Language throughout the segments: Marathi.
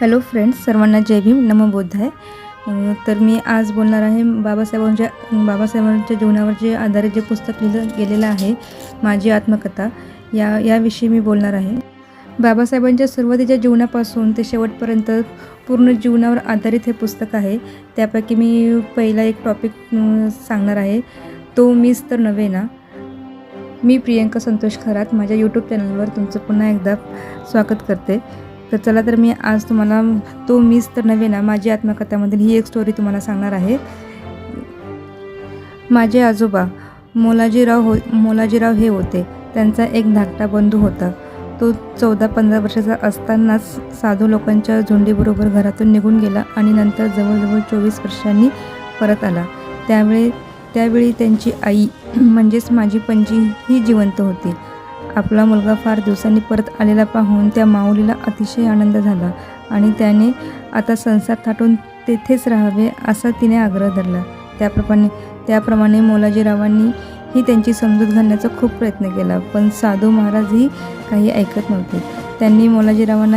हॅलो फ्रेंड्स सर्वांना जय भीम. नमो बुद्ध आहे. तर मी आज बोलणार आहे बाबासाहेबांच्या बाबासाहेबांच्या जीवनावर जे आधारित जे पुस्तक लिहिलं गेलेलं आहे माझी आत्मकथा. या याविषयी मी बोलणार आहे. बाबासाहेबांच्या सुरुवातीच्या जीवनापासून ते शेवटपर्यंत पूर्ण जीवनावर आधारित हे पुस्तक आहे. त्यापैकी मी पहिला एक टॉपिक सांगणार आहे. तो मीच तर नव्हे ना? मी प्रियंका संतोष खरात. माझ्या यूट्यूब चॅनलवर तुमचं पुन्हा एकदा स्वागत करते. तर चला तर मी आज तुम्हाला तो मीच तर नव्हे ना माझी आत्मकथामधील ही एक स्टोरी तुम्हाला सांगणार आहे. माझे आजोबा मोलाजीराव हो मोलाजीराव हे होते. त्यांचा एक धाकटा बंधू होता. तो चौदा पंधरा वर्षाचा असतानाच साधू लोकांच्या झुंडीबरोबर घरातून निघून गेला आणि नंतर जवळजवळ चोवीस वर्षांनी परत आला. त्यावेळी त्यावेळी त्यांची आई म्हणजेच माझी पणजी ही जिवंत होती. आपला मुलगा फार दिवसांनी परत आलेला पाहून त्या माऊलीला अतिशय आनंद झाला आणि त्याने आता संसार थाटून तेथेच राहावे असा तिने आग्रह धरला. त्याप्रमाणे त्याप्रमाणे मोलाजीरावांनी ही त्यांची समजूत घालण्याचा खूप प्रयत्न केला पण साधू महाराजही काही ऐकत नव्हते. त्यांनी मोलाजीरावांना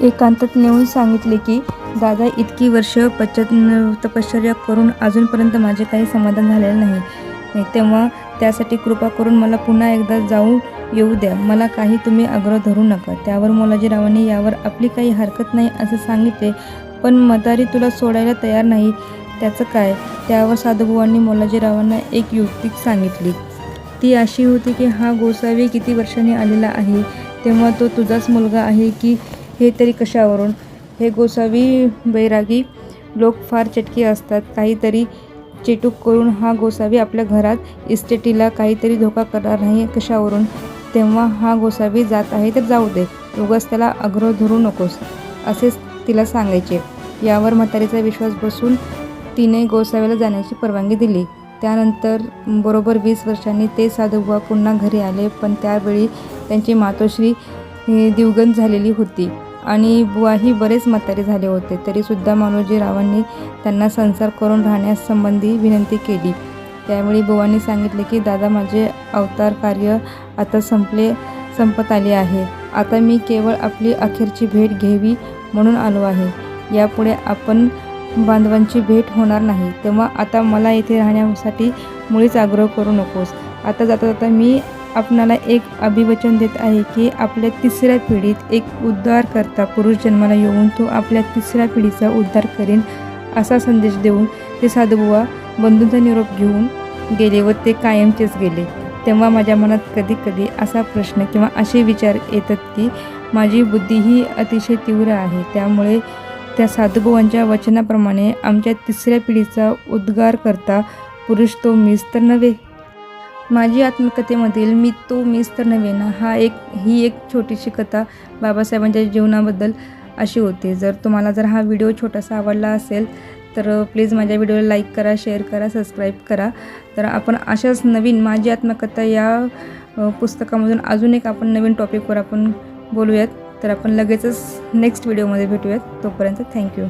एकांतात नेऊन सांगितले की दादा इतकी वर्ष पश्चात तपश्चर्या करून अजूनपर्यंत माझे काही समाधान झालेलं नाही नाही, तेव्हा त्यासाठी कृपा करून मला पुन्हा एकदा जाऊन येऊ द्या. मला काही तुम्ही आग्रह धरू नका. त्यावर मोलाजीरावांनी यावर आपली काही हरकत नाही असं सांगितले. पण मदारी तुला सोडायला तयार नाही त्याचं काय? त्यावर साधुबुवांनी मोलाजीरावांना एक युक्ती सांगितली. ती अशी होती की हा गोसावी किती वर्षांनी आलेला आहे तेव्हा तो तुझाच मुलगा आहे की हे तरी कशावरून? हे गोसावी बैरागी लोक फार चटके असतात. काहीतरी चेटूक करून हा गोसावी आपल्या घरात इस्टेटीला काहीतरी धोका करणार नाही कशावरून? तेव्हा हा गोसावी जात आहे तर जाऊ दे. उगाच त्याला आग्रह धरू नकोस असेच तिला सांगायचे. यावर म्हातारीचा विश्वास बसून तिने गोसाव्याला जाण्याची परवानगी दिली. त्यानंतर बरोबर वीस वर्षांनी ते साधुबुवा पुन्हा घरी आले पण त्यावेळी त्यांची मातोश्री ही दिवगंत झालेली होती आणि बुवाही बरेच म्हातारे झाले होते. तरीसुद्धा मानोजीरावांनी त्यांना संसार करून राहण्यासंबंधी विनंती केली. त्यावेळी बुवांनी सांगितले की दादा माझे अवतार कार्य आता संपले संपत आले आहे. आता मी केवळ आपली अखेरची भेट घ्यावी म्हणून आलो आहे. यापुढे आपण बांधवांची भेट होणार नाही. तेव्हा आता मला येथे राहण्यासाठी मुळीच आग्रह करू नकोस. आता जाता जाता मी आपणाला एक अभिवचन देत आहे की आपल्या तिसऱ्या पिढीत एक उद्धार करता पुरुष जन्माला येऊन तो आपल्या तिसऱ्या पिढीचा उद्धार करेन असा संदेश देऊन ते साधुबुवा बंधूंचा निरोप घेऊन गेले व ते कायमचेच गेले. तेव्हा माझ्या मनात कधी कधी असा प्रश्न किंवा असे विचार येतात की माझी बुद्धी ही अतिशय तीव्र आहे. त्यामुळे त्या साधुबुवांच्या वचनाप्रमाणे आमच्या तिसऱ्या पिढीचा उद्गार करता पुरुष तो मीच तर नव्हे. माझी आत्मकथेमधील मी तो मीच तर नव्हे ना हा एक ही एक छोटीशी कथा बाबासाहेबांच्या जीवनाबद्दल अशी होती. जर तुम्हाला जर हा व्हिडिओ छोटासा आवडला असेल तर प्लीज माझ्या व्हिडिओला लाईक करा शेअर करा सबस्क्राईब करा. तर आपण अशाच नवीन माझी आत्मकथा या पुस्तकामधून अजून एक आपण नवीन टॉपिकवर आपण बोलूयात. तर आपण लगेचच नेक्स्ट व्हिडिओमध्ये भेटूयात. तोपर्यंत थँक्यू